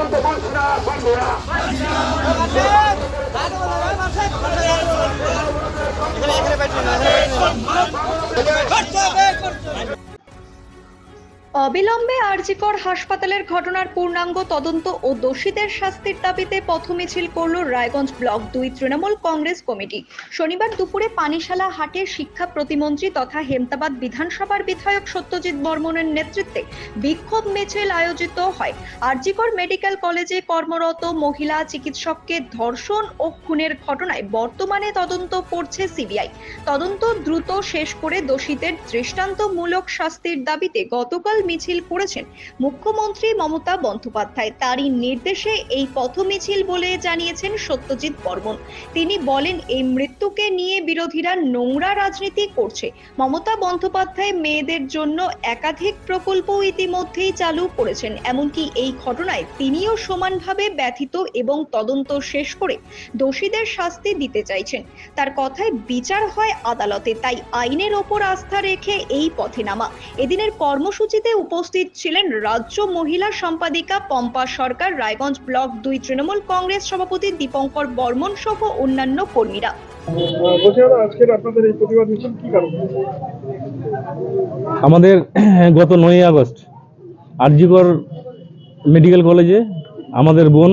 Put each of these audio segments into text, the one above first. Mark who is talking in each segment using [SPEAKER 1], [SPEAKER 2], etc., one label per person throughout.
[SPEAKER 1] তদন্ত বলছি না বন্ধুরা
[SPEAKER 2] অবিলম্বে আরজিকর হাসপাতালের ঘটনার পূর্ণাঙ্গ তদন্ত ও দোষীদের শাস্তির দাবিতে পথ মিছিল করল রায়গঞ্জ ব্লক দুই তৃণমূল কংগ্রেস কমিটি। শনিবার দুপুরে পানিশালা হাটে শিক্ষা প্রতিমন্ত্রী তথা হেমতাবাদ বিধানসভার বিধায়ক সত্যজিৎ বর্মনের নেতৃত্বে বিক্ষোভ মিছিল আয়োজিত হয়। আরজিকর মেডিকেল কলেজে কর্মরত মহিলা চিকিৎসককে ধর্ষণ ও খুনের ঘটনায় বর্তমানে তদন্ত করছে সিবিআই। তদন্ত দ্রুত শেষ করে দোষীদের দৃষ্টান্তমূলক শাস্তির দাবিতে গতকাল মিছিল করেছেন মুখ্যমন্ত্রী মমতা বন্দ্যোপাধ্যায়। তারই নির্দেশে এই পথ মিছিল বলে জানিয়েছেন সত্যজিৎ বর্মন। তিনি বলেন, এই মৃত্যুকে নিয়ে বিরোধীরা নোংরা রাজনীতি করছে। মমতা বন্দ্যোপাধ্যায় মেয়েদের জন্য একাধিক প্রকল্প ইতিমধ্যেই চালু করেছেন। এমনকি এই ঘটনায় তিনিও সমানভাবে ব্যথিত এবং তদন্ত শেষ করে দোষীদের শাস্তি দিতে চাইছেন। তার কথায় বিচার হয় আদালতে, তাই আইনের ওপর আস্থা রেখে এই পথে নামা। এদিনের কর্মসূচিতে উপস্থিত ছিলেন রাজ্য মহিলা সম্পাদিকা পম্পা সরকার রায়গঞ্জ ব্লক দুই তৃণমূল কংগ্রেস সভাপতি দীপঙ্কর বর্মন সহ অন্যান্য কর্মীরা।
[SPEAKER 3] আমাদের গত নয় আগস্ট আরজিকর মেডিকেল কলেজে আমাদের বোন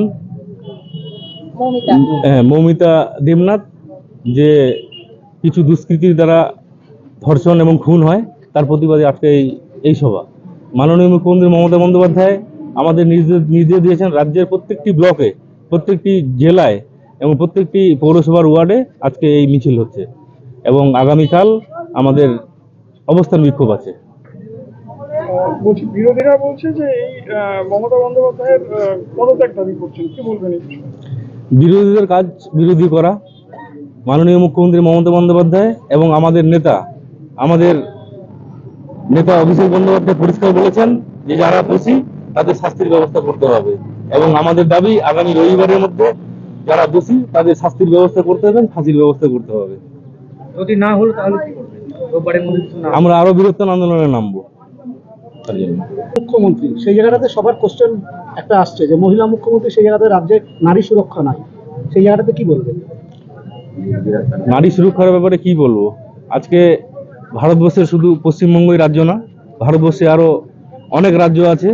[SPEAKER 3] হ্যাঁ, মৌমিতা দেবনাথ যে কিছু দুষ্কৃতির দ্বারা ধর্ষণ এবং খুন হয় তার প্রতিবাদে আজকে এই এই সভা। মাননীয় মুখ্যমন্ত্রী মমতা বন্দ্যোপাধ্যায় আমাদের নির্দেশ নির্দেশ দিয়েছেন রাজ্যের প্রত্যেকটি ব্লকে প্রত্যেকটি জেলায় এবং প্রত্যেকটি পৌরসভার ওয়ার্ডে আজকে এই মিছিল হচ্ছে এবং আগামীকাল আমাদের অবস্থান বিক্ষোভ আছে।
[SPEAKER 4] আহ, বলছি বিরোধীরা বলছে যে এই মমতা বন্দ্যোপাধ্যায়ের পদত্যাগ দাবি করছেন। কি বলবেন
[SPEAKER 3] বিরোধীদের কাজ বিরোধী করা। মাননীয় মুখ্যমন্ত্রী মমতা বন্দ্যোপাধ্যায় এবং আমাদের নেতা আমাদের নেতা অভিষেক বন্দ্যোপাধ্যায় পরিষ্কার বলেছেন যে যারা দোষী তাদের শাস্তির ব্যবস্থা করতে হবে। এবং আমাদের দাবি আগামী রবিবারের মধ্যে যারা দোষী তাদের শাস্তির ব্যবস্থা করতে হবে ফাঁসির ব্যবস্থা করতে হবে।
[SPEAKER 5] যদি না হলো তাহলে কি না
[SPEAKER 3] আমরা আরও বৃহত্তর আন্দোলনে নামবো। তার
[SPEAKER 6] মুখ্যমন্ত্রী সেই জায়গাটাতে সবার কোশ্চেন একটা আসছে যে মহিলা মুখ্যমন্ত্রী সেই জায়গাতে রাজ্যে নারী সুরক্ষা নাই। সেই জায়গাটাতে কি বলবেন
[SPEAKER 3] নারী সুরক্ষার ব্যাপারে কি বলব? আজকে ভারতবর্ষের শুধু পশ্চিমবঙ্গই রাজ্য না, ভারতবর্ষে আরও অনেক রাজ্য আছে।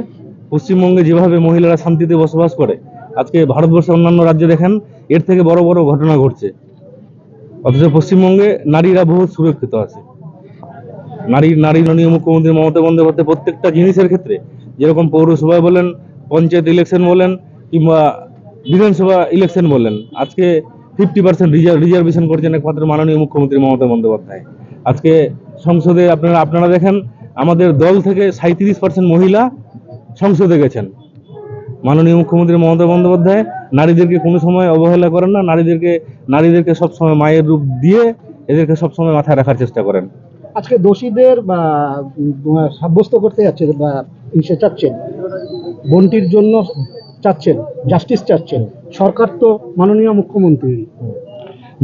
[SPEAKER 3] পশ্চিমবঙ্গে যেভাবে মহিলারা শান্তিতে বসবাস করে, আজকে ভারতবর্ষের অন্যান্য রাজ্যে দেখেন, এর থেকে বড় বড় ঘটনা ঘটছে। অথচ পশ্চিমবঙ্গে নারীরা বহু সুরক্ষিত আছে। নারী নারী মাননীয় মুখ্যমন্ত্রী মমতা বন্দ্যোপাধ্যায় প্রত্যেকটা জিনিসের ক্ষেত্রে, যেরকম পৌরসভায় বলেন, পঞ্চায়েত ইলেকশন বলেন, কিংবা বিধানসভা ইলেকশন বলেন, আজকে ফিফটি পার্সেন্ট রিজার্ভেশন করছেন একমাত্র মাননীয় মুখ্যমন্ত্রী মমতা বন্দ্যোপাধ্যায়। আজকে সংসদে আপনারা আপনারা দেখেন আমাদের দল থেকে সাঁত্রিশ পার্সেন্ট মহিলা সংসদে গেছেন। মাননীয় মুখ্যমন্ত্রী মমতা বন্দ্যোপাধ্যায় নারীদেরকে কোনো সময় অবহেলা করেন না নারীদেরকে নারীদেরকে সবসময় মায়ের রূপ দিয়ে এদেরকে সবসময় মাথায় রাখার চেষ্টা করেন।
[SPEAKER 6] আজকে দোষীদের বা সাব্যস্ত করতে যাচ্ছে বা সে চাচ্ছেন বন্টির জন্য চাচ্ছেন জাস্টিস চাচ্ছেন সরকার তো মাননীয় মুখ্যমন্ত্রী।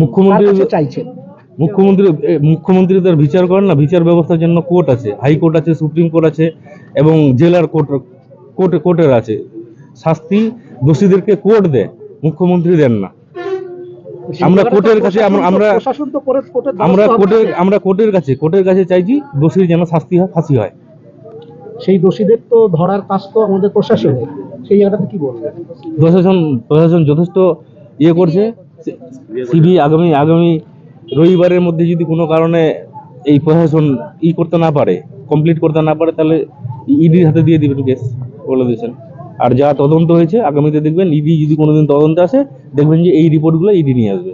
[SPEAKER 3] মুখ্যমন্ত্রী
[SPEAKER 6] চাইছেন।
[SPEAKER 3] মুখ্যমন্ত্রী এ, মুখ্যমন্ত্রী তার বিচার করেন না বিচার ব্যবস্থার জন্য কোর্ট আছে হাইকোর্ট আছে সুপ্রিম কোর্ট আছে এবং জেলার কোর্ট কোর্ট কোর্টের আছে। শাস্তি দোষীদেরকে কোর্ট দেয় মুখ্যমন্ত্রী দেন না। আমরা কোর্টের কাছে আমরা- আমরা-
[SPEAKER 6] প্রশাসন কোর্টের
[SPEAKER 3] আমরা কোর্টের আমরা কোর্টের কাছে কোর্টের কাছে চাইছি দোষীর যেন শাস্তি হয় ফাঁসি হয়।
[SPEAKER 6] সেই দোষীদের তো ধরার কাজ তো আমাদের প্রশাসনের সেই জায়গাটাতে কি বলবেন
[SPEAKER 3] প্রশাসন প্রশাসন যথেষ্ট ইয়ে করছে। সিবি আগামী আগামী রবিবারের মধ্যে যদি কোনো কারণে এই প্রশাসন ই করতে না পারে কমপ্লিট করতে না পারে, তাহলে ইডির হাতে দিয়ে দিবেন কেস বলে দিয়েছেন। আর যা তদন্ত হয়েছে, আগামীতে দেখবেন ইডি যদি কোনোদিন তদন্তে আসে, দেখবেন যে এই রিপোর্টগুলো ইডি নিয়ে আসবে।